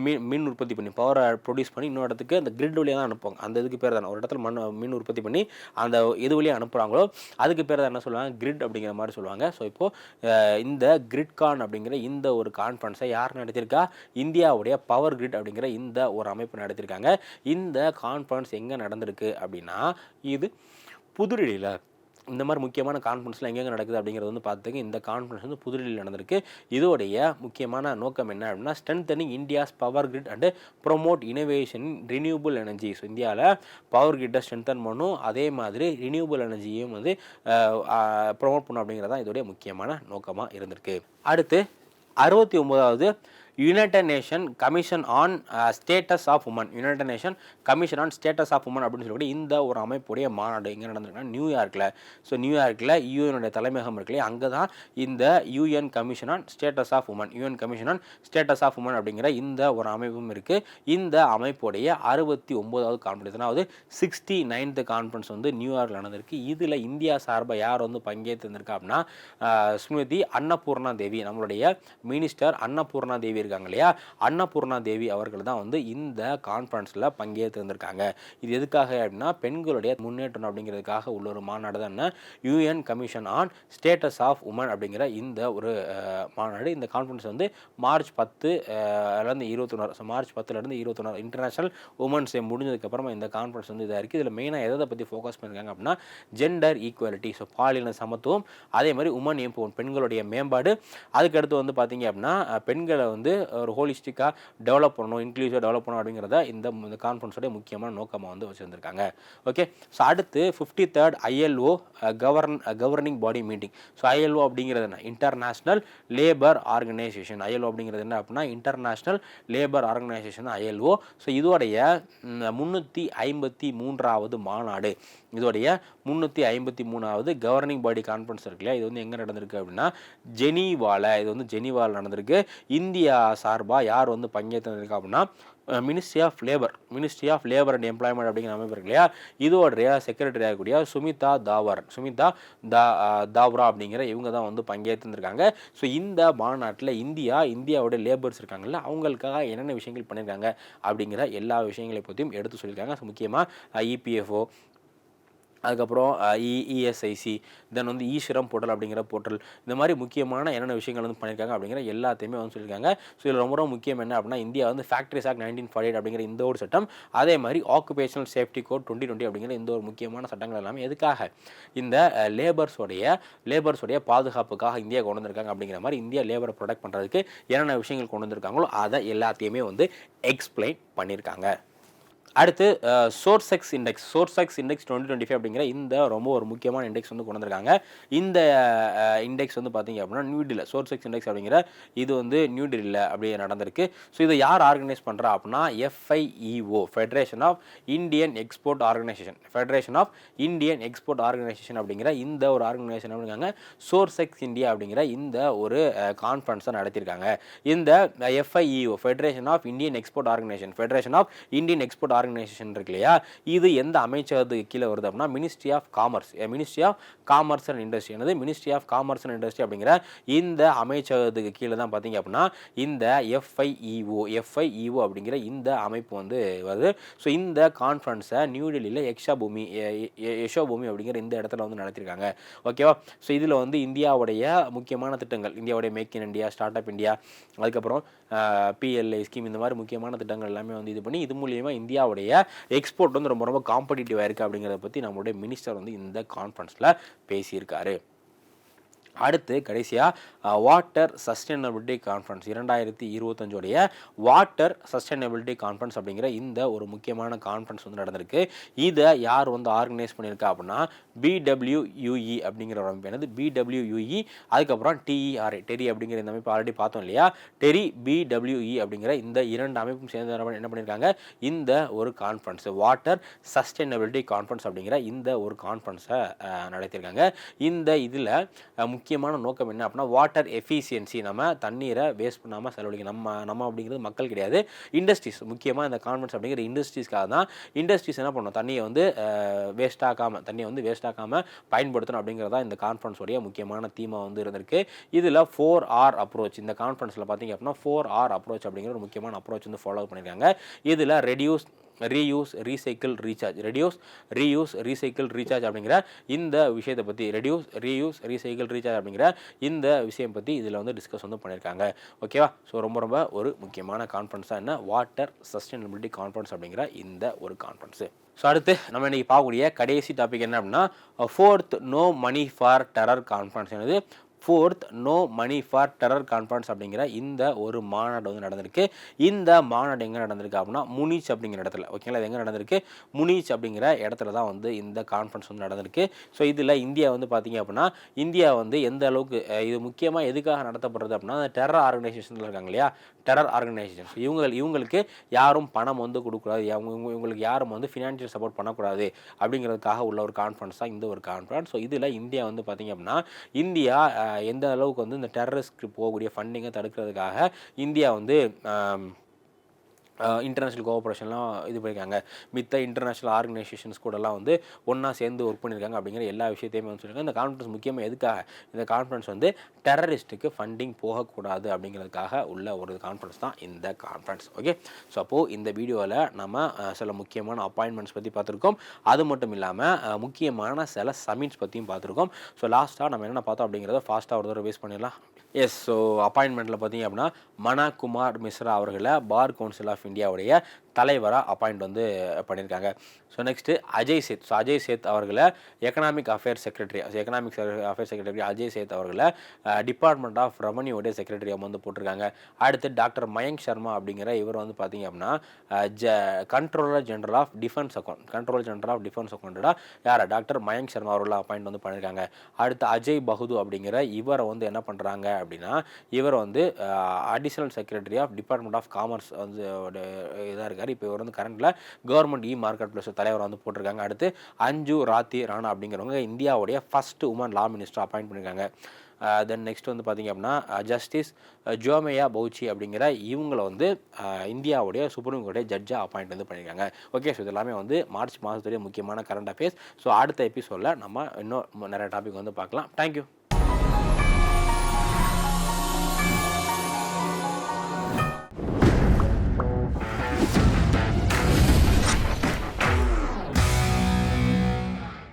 மின் மின் உற்பத்தி பண்ணி பவரை ப்ரொடியூஸ் பண்ணி இன்னொரு இடத்துக்கு அந்த கிரிட் வழியாக தான் அனுப்புவாங்க. அந்த இதுக்கு பேர் தானே. ஒரு இடத்துல மண் மின் உற்பத்தி பண்ணி அந்த எது வழியாக அனுப்புகிறாங்களோ அதுக்கு பேர் தான் என்ன சொல்லுவாங்க? கிரிட் அப்படிங்கிற மாதிரி சொல்லுவாங்க. ஸோ இப்போது இந்த கிரிட் கான் அப்படிங்கிற இந்த ஒரு கான்ஃபரன்ஸை யார் நடத்தியிருக்கா? இந்தியாவுடைய பவர் கிரிட் அப்படிங்கிற இந்த ஒரு அமைப்பு நடத்தியிருக்காங்க. இந்த கான்ஃபரன்ஸ் எங்கே நடந்திருக்கு அப்படின்னா இது புதுடில்லியில் இந்த மாதிரி முக்கியமான கான்ஃபரன்ஸ்லாம் எங்கெங்கே நடக்குது அப்படிங்கிறது வந்து பார்த்துக்க இந்த கான்ஃபரன்ஸ் வந்து புதுடில்லியில் நடந்திருக்கு. இதோடைய முக்கியமான நோக்கம் என்ன அப்படின்னா strengthening India's power grid and promote innovation renewable energy so இந்தியாவில் பவர் கிரிட்டை ஸ்ட்ரென்தன் பண்ணும். அதே மாதிரி ரினியூபிள் எனர்ஜியும் வந்து ப்ரொமோட் பண்ணும் அப்படிங்கிறது தான் இதோடைய முக்கியமான நோக்கமாக இருந்திருக்கு. அடுத்து அறுபத்தி ஒன்பதாவது united nation commission on status of woman united nation commission on status of woman அப்படின்னு சொல்லி இந்த ஒரு அமைப்புடைய மாநாடு எங்கே நடந்திருக்குன்னா நியூயார்க்கில் ஸோ நியூயார்க்கில் யூஎனுடைய தலைமையகம் இருக்குல்லையே அங்கே தான் இந்த UN commission on status of women UN commission on status of women அப்படிங்கிற இந்த ஒரு அமைப்பும் இருக்குது இந்த அமைப்புடைய அறுபத்தி ஒம்போதாவது கான்ஃபரன்ஸ் அதாவது சிக்ஸ்டி நைன்த்து கான்ஃபரன்ஸ் வந்து நியூயார்க்கில் நடந்திருக்கு. இதில் இந்தியா சார்பாக யார் வந்து பங்கேற்றிருந்திருக்கா அப்படின்னா uh, ஸ்மிருதி அன்னபூர்ணா தேவி நம்மளுடைய மினிஸ்டர் அன்னபூர்ணா தேவி இருக்காங்க இல்லையா? அன்னபூர்ணா தேவி அவர்கள் தான் வந்து இந்த கான்ஃபரன்ஸில் பங்கேற்றிருந்திருக்காங்க. இது எதுக்காக அப்படின்னா பெண்களுடைய முன்னேற்றம் அப்படிங்கிறதுக்காக உள்ள ஒரு மாநாடு தான் என்ன? UN commission on status of woman அப்படிங்கிற இந்த ஒரு மாநாடு. இந்த கான்ஃபரன்ஸ் வந்து மார்ச் பத்து இருந்து இருபத்தொன்னாறு ஸோ மார்ச் பத்துலேருந்து இருபத்தொன்னாறு இன்டர்நேஷனல் உமன்ஸ் டே முடிஞ்சதுக்கப்புறமா இந்த கான்ஃபரன்ஸ் வந்து இதாக இருக்குது இதில் மெயினாக எதை பற்றி ஃபோக்கஸ் பண்ணியிருக்காங்க அப்படின்னா ஜெண்டர் ஈக்குவாலிட்டி ஸோ பாலின சமத்துவம் அதே மாதிரி உமன் எம்பவன் பெண்களுடைய மேம்பாடு. அதுக்கடுத்து வந்து பார்த்தீங்க அப்படின்னா பெண்களை வந்து ஒரு ஹோலிஸ்டிக்காக டெவலப் பண்ணணும் இன்க்ளூசிவாக டெவலப் பண்ணணும் அப்படிங்கிறத இந்த இந்த கான்ஃபரன்ஸோட முக்கியமான நோக்கமாக வந்து வச்சுருந்துருக்காங்க. ஓகே ஸோ அடுத்து fifty third ILO govern governing body meeting so ILO அப்படிங்கிறது என்ன? இன்டர்நேஷ்னல் லேபர் ஆர்கனைசேஷன் ஐஎல்ஓ அப்படிங்கிறது என்ன அப்படின்னா international labour organisation ILO so இதோடைய முந்நூற்றி ஐம்பத்தி மூன்றாவது மாநாடு. இதோடைய முந்நூற்றி ஐம்பத்தி மூணாவது கவர்னிங் பாடி கான்ஃபரன்ஸ் இருக்கு இல்லையா? இது வந்து எங்கே நடந்திருக்கு அப்படின்னா ஜெனீவால இது வந்து ஜெனீவால நடந்திருக்கு. இந்தியா சார்பாக யார் வந்து பங்கேற்றிருக்கா அப்படின்னா ministry of labour ministry of labour and employment அப்படிங்கிற அமைப்பு இருக்கு இல்லையா? இதோடைய செக்ரட்டரி ஆகக்கூடிய சுமிதா தாவர். சுமிதா தா தாவரா தாவ்ரா அப்படிங்கிற இவங்க தான் வந்து பங்கேற்றுருக்காங்க ஸோ இந்த மாநாட்டில் இந்தியா இந்தியாவோட லேபர்ஸ் இருக்காங்கல்ல அவங்களுக்காக என்னென்ன விஷயங்கள் பண்ணியிருக்காங்க அப்படிங்கிற எல்லா விஷயங்களை பற்றியும் எடுத்து சொல்லியிருக்காங்க. ஸோ முக்கியமாக இபிஎஃப்ஓ அதுக்கப்புறம் இ இஎஸ்ஐசி தென் வந்து ஈஸ்வரம் போர்ட்டல் அப்படிங்கிற போர்ட்டல். இந்த மாதிரி முக்கியமான என்னென்ன விஷயங்கள் வந்து பண்ணியிருக்காங்க அப்படிங்கிற எல்லாத்தையுமே வந்து சொல்லியிருக்காங்க. ஸோ இதில் ரொம்ப ரொம்ப முக்கியம் என்ன அப்படின்னா இந்தியா வந்து factories act nineteen forty eight அப்படிங்கிற இந்த ஒரு சட்டம் அதே மாதிரி occupational safety code twenty twenty அப்படிங்கிற இந்த ஒரு முக்கியமான சட்டங்கள் எல்லாமே எதுக்காக? இந்த லேபர்ஸோடைய லேபர்ஸோடைய பாதுகாப்புக்காக இந்தியா கொண்டு வந்திருக்காங்க அப்படிங்கிற மாதிரி இந்தியா லேபரை ப்ரொடெக்ட் பண்ணுறதுக்கு என்னென்ன விஷயங்கள் கொண்டு வந்திருக்காங்களோ அதை எல்லாத்தையுமே வந்து எக்ஸ்பிளைன் பண்ணியிருக்காங்க. அடுத்து Sourcex index. Sourcex index twenty twenty five அப்படிங்கிற இந்த ரொம்ப ஒரு முக்கியமான இண்டெக்ஸ் வந்து கொண்டு வந்திருக்காங்க இந்த இண்டெக்ஸ் வந்து பார்த்தீங்க அப்படின்னா நியூ சோர்ஸ் எக்ஸ் இண்டெக்ஸ் அப்படிங்கிற இது வந்து நியூ டெல்லியில் அப்படியே நடந்திருக்கு. ஸோ இதை யார் ஆர்கனைஸ் பண்ணுறா அப்படின்னா FIEO federation of Indian export organisation federation of Indian export organisation அப்படிங்கிற இந்த ஒரு ஆர்கனைசேஷன் அப்படிங்காங்க எக்ஸ் இந்தியா அப்படிங்கிற இந்த ஒரு கான்ஃபரன்ஸை நடத்தியிருக்காங்க. இந்த FIEO federation of Indian export organisation federation of Indian export organisation இருக்கு இல்லையா? இது எந்த அமைச்சகத்துக்கு கீழே வருது அப்படின்னா ministry of commerce ministry of commerce and industry என்னது? Ministry of commerce and industry அப்படிங்கிற இந்த அமைச்சகத்துக்கு கீழே தான் பார்த்தீங்க அப்படின்னா இந்த எஃப்ஐஇஓ எஃப்ஐஇஓ அப்படிங்கிற இந்த அமைப்பு வந்து வருது. ஸோ இந்த கான்ஃபரன்ஸை நியூ டெல்லியில் எக்ஷா பூமி யஷோ பூமி அப்படிங்கிற இந்த இடத்துல வந்து நடத்திருக்காங்க. ஓகேவா ஸோ இதில் வந்து இந்தியாவுடைய முக்கியமான திட்டங்கள் இந்தியாவுடைய make in India start up India அதுக்கப்புறம் பிஎல்ஐ ஸ்கீம் இந்த மாதிரி முக்கியமான திட்டங்கள் எல்லாமே வந்து இது பண்ணி இது மூலியமாக இந்தியாவுடைய எக்ஸ்போர்ட் வந்து ரொம்ப ரொம்ப காம்படிட்டிவாக இருக்குது அப்படிங்கிறத பற்றி நம்மளுடைய மினிஸ்டர் வந்து இந்த கான்ஃபரன்ஸில் பேசியிருக்காரு. அடுத்து கடைசியாக வாட்டர் சஸ்டைனபிலிட்டி கான்ஃபரன்ஸ் இரண்டாயிரத்தி இருபத்தஞ்சோடைய வாட்டர் சஸ்டைனபிலிட்டி கான்ஃபரன்ஸ் அப்படிங்கிற இந்த ஒரு முக்கியமான கான்ஃபரன்ஸ் வந்து நடந்திருக்கு. இதை யார் வந்து ஆர்கனைஸ் பண்ணியிருக்கா அப்படின்னா பிடபிள்யூயூஇ அப்படிங்கிற ஒரு அமைப்பு என்னது? பிடபிள்யூயூஇ அதுக்கப்புறம் டிஇஆர்ஐ டெரி அப்படிங்கிற இந்த அமைப்பு ஆல்ரெடி பார்த்தோம் இல்லையா? டெரி பிடபிள்யூஇ அப்படிங்கிற இந்த இரண்டு அமைப்பும் சேர்ந்து என்ன பண்ணியிருக்காங்க? இந்த ஒரு கான்ஃபரன்ஸ் வாட்டர் சஸ்டைனபிலிட்டி கான்ஃபரன்ஸ் அப்படிங்கிற இந்த ஒரு கான்ஃபரன்ஸை நடத்தியிருக்காங்க. இந்த இதில் முக்கியமான நோக்கம் என்ன அப்படின்னா வாட்டர் எஃபிஷியன்சி நம்ம தண்ணீரை வேஸ்ட் பண்ணாமல் செலவழிக்க நம்ம நம்ம அப்படிங்கிறது மக்கள் கிடையாது. இண்டஸ்ட்ரீஸ் முக்கியமாக இந்த கான்ஃபரன்ஸ் அப்படிங்கிற இண்டஸ்ட்ரீஸ்க்காக தான் இண்டஸ்ட்ரீஸ் என்ன பண்ணணும் தண்ணியை வந்து வேஸ்ட் ஆக்காமல் தண்ணியை வந்து வேஸ்ட் ஆக்காமல் பயன்படுத்தணும் அப்படிங்கிறதா இந்த கான்ஃபரன்ஸோடைய முக்கியமான தீமாக வந்து இருந்திருக்கு. இதில் ஃபோர் ஆர் அப்ரோச் இந்த கான்ஃபரன்ஸில் பார்த்தீங்க அப்படின்னா ஃபோர் ஆர் அப்ரோச் அப்படிங்கிற ஒரு முக்கியமான அப்ரோச் வந்து ஃபாலோ பண்ணியிருக்காங்க. இதில் reduce reuse recycle recharge reduce reuse recycle recharge அப்படிங்கிற இந்த விஷயத்தை பற்றி ரெடியூஸ் ரீயூஸ் ரீசைக்கிள் ரீசார்ஜ் அப்படிங்கிற இந்த விஷயம் பற்றி இதில் வந்து டிஸ்கஸ் வந்து பண்ணியிருக்காங்க ஓகேவா ஸோ ரொம்ப ரொம்ப ஒரு முக்கியமான கான்ஃபரன்ஸாக என்ன? வாட்டர் சஸ்டைனபிலிட்டி கான்ஃபரன்ஸ் அப்படிங்கிற இந்த ஒரு கான்ஃபரன்ஸு ஸோ அடுத்து நம்ம இன்றைக்கி பார்க்கக்கூடிய கடைசி டாபிக் என்ன அப்படின்னா fourth no money for terror conference என்னது? Fourth no money for terror conference அப்படிங்கிற இந்த ஒரு மாநாடு வந்து நடந்திருக்கு. இந்த மாநாடு எங்கே நடந்திருக்கு அப்படின்னா முனிச் அப்படிங்கிற இடத்துல. ஓகேங்களா இது எங்கே நடந்திருக்கு? முனிச் அப்படிங்கிற இடத்துல தான் வந்து இந்த கான்ஃபரன்ஸ் வந்து நடந்திருக்கு. ஸோ இதில் இந்தியா வந்து பார்த்திங்க அப்படின்னா இந்தியா வந்து எந்த அளவுக்கு இது முக்கியமாக எதுக்காக நடத்தப்படுறது அப்படின்னா டெரர் ஆர்கனைசேஷனில் இருக்காங்க இல்லையா? டெரர் ஆர்கனைசேஷன்ஸ் இவங்க இவங்களுக்கு யாரும் பணம் வந்து கொடுக்கூடாது இவங்க இவங்களுக்கு யாரும் வந்து ஃபினான்ஷியல் சப்போர்ட் பண்ணக்கூடாது அப்படிங்கிறதுக்காக உள்ள ஒரு கான்ஃபரன்ஸ் தான் இந்த ஒரு கான்ஃபரன்ஸ் ஸோ இதில் இந்தியா வந்து பார்த்திங்க அப்படின்னா இந்தியா எந்த அளவுக்கு வந்து இந்த டெரரிஸ்க்கு போகக்கூடிய ஃபண்டிங்கை தடுக்கிறதுக்காக இந்தியா வந்து இன்டர்நேஷ்னல் கோஆப்ரேஷன்லாம் இது பண்ணியிருக்காங்க. மித்த இன்டர்நேஷ்னல் ஆர்கனைசேஷன்ஸ் கூடலாம் வந்து ஒன்றா சேர்ந்து ஒர்க் பண்ணியிருக்காங்க அப்படிங்கிற எல்லா விஷயத்தையுமே வந்து சொல்லியிருக்காங்க. இந்த கான்ஃபரன்ஸ் முக்கியமாக எதுக்காக? இந்த கான்ஃபரன்ஸ் வந்து டெரரிஸ்ட்டுக்கு ஃபண்டிங் போகக்கூடாது அப்படிங்கிறதுக்காக உள்ள ஒரு கான்ஃபரன்ஸ் தான் இந்த கான்ஃபரன்ஸ் ஓகே ஸோ அப்போது இந்த வீடியோவில் நம்ம சில முக்கியமான அப்பாயின்மெண்ட்ஸ் பற்றி பார்த்துருக்கோம். அது மட்டும் இல்லாமல் முக்கியமான சில சமிட்ஸ் பற்றியும் பார்த்துருக்கோம். ஸோ லாஸ்ட்டாக நம்ம என்னென்ன பார்த்தோம் அப்படிங்கிறத ஃபாஸ்ட்டாக ஒரு தடவை வேஸ்ட் பண்ணிடலாம். எஸ் ஸோ அப்பாயின்மெண்ட்டில் பார்த்தீங்க அப்படின்னா மனகுமார் மிஸ்ரா அவர்களை பார் கவுன்சில் ஆஃப் இந்தியாவுடைய தலைவராக அப்பாயிண்ட் வந்து பண்ணியிருக்காங்க so next Ajay Seth. So Ajay Seth அவர்களை economic affairs secretary economic affairs secretary Ajay Seth அவர்களை டிபார்ட்மெண்ட் ஆஃப் ரெவன்யூடைய செக்ரட்டரியாக வந்து போட்டிருக்காங்க. அடுத்து டாக்டர் மயங்க் சர்மா அப்படிங்கிற இவர் வந்து பார்த்தீங்க அப்படின்னா ஜ controller general of defence account controller general of defence அக்கௌண்ட்டாக யார்? டாக்டர் மயங்க் சர்மா அவர்களை அப்பாயிண்ட் வந்து பண்ணியிருக்காங்க அடுத்து அஜய் பகுது அப்படிங்கிற இவரை வந்து என்ன பண்ணுறாங்க அப்படின்னா இவர் வந்து additional secretary of department of commerce வந்து இதாக இருக்கார். இப்போ இவர் வந்து கரண்டில் கவர்மெண்ட் இ மார்க்கெட் ப்ளஸ் தலைவர் வந்து போட்டிருக்காங்க. அடுத்து அஞ்சு ராத்தி ராணா அப்படிங்கிறவங்க இந்தியாவுடைய first woman law minister appoint பண்ணியிருக்காங்க தென் நெக்ஸ்ட் வந்து பார்த்திங்க அப்படின்னா ஜஸ்டிஸ் ஜோமையா பௌச்சி அப்படிங்கிற இவங்களை வந்து இந்தியாவுடைய சுப்ரீம் கோர்ட்டை ஜட்ஜாக அப்பாயிண்ட் வந்து பண்ணியிருக்காங்க ஓகே ஸோ இது எல்லாமே வந்து மார்ச் மாதத்துடைய முக்கியமான கரண்ட் அஃபேர்ஸ் ஸோ அடுத்த எபிசோடில் நம்ம இன்னும் நிறைய டாபிக் வந்து பார்க்கலாம். தேங்க்யூ